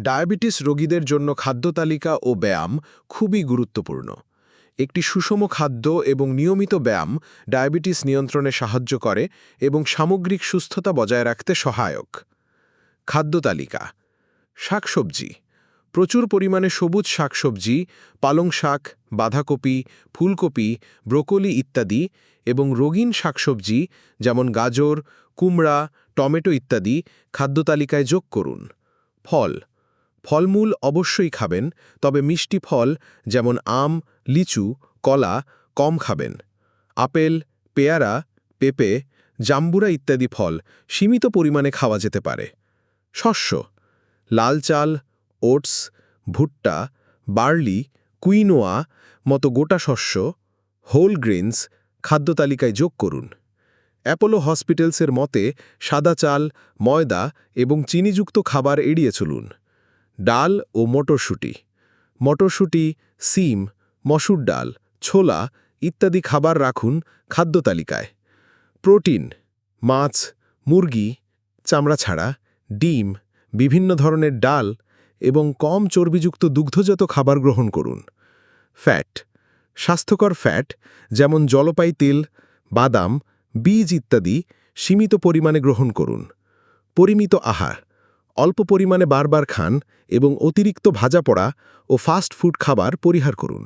Diabetes রোগীদের জন্য খাদ্য তালিকা ও ব্যায়াম খুবই গুরুত্বপূর্ণ। একটি সুষম খাদ্য এবং নিয়মিত ব্যায়াম ডায়াবেটিস নিয়ন্ত্রণে সাহায্য করে এবং সামগ্রিক সুস্থতা বজায় রাখতে সহায়ক। খাদ্য তালিকা। শাকসবজি। প্রচুর পরিমাণে সবুজ শাকসবজি, পালং শাক, বাঁধাকপি, ফুলকপি, ব্রোকলি ইত্যাদি এবং রঙিন শাকসবজি যেমন গাজর, কুমড়া, টমেটো ইত্যাদি খাদ্য তালিকায় যোগ করুন। ফল। ফলমূল অবশ্যই খাবেন, তবে মিষ্টি ফল, যেমন আম, লিচু, কলা, কম খাবেন। আপেল, পেয়ারা, পেঁপে, জাম্বুরা ইত্যাদি ফল সীমিত পরিমাণে খাওয়া যেতে পারে। শস্য, লাল চাল, ওটস, ভুট্টা, বার্লি, কুইনোয়া মতো গোটা শস্য, হোল গ্রেনস খাদ্য তালিকায় যোগ করুন। অ্যাপোলো হসপিটালসের মতে, সাদা চাল, ময়দা এবং চিনিযুক্ত খাবার এড়িয়ে চলুন। ডাল ও মটরশুঁটি। মটরশুঁটি, সিম, মসুর ডাল, ছোলা ইত্যাদি খাবার রাখুন খাদ্য তালিকায়। প্রোটিন, মাছ, মুরগি, চামড়া ছাড়া, ডিম, বিভিন্ন ধরনের ডাল এবং কম চর্বিযুক্ত দুগ্ধজাত খাবার গ্রহণ করুন। ফ্যাট, স্বাস্থ্যকর ফ্যাট যেমন জলপাই তেল, বাদাম, বীজ ইত্যাদি সীমিত পরিমাণে গ্রহণ করুন। পরিমিত আহার অল্প পরিমাণে বারবার খান এবং অতিরিক্ত ভাজা পড়া ও ফাস্ট ফুড খাবার পরিহার করুন।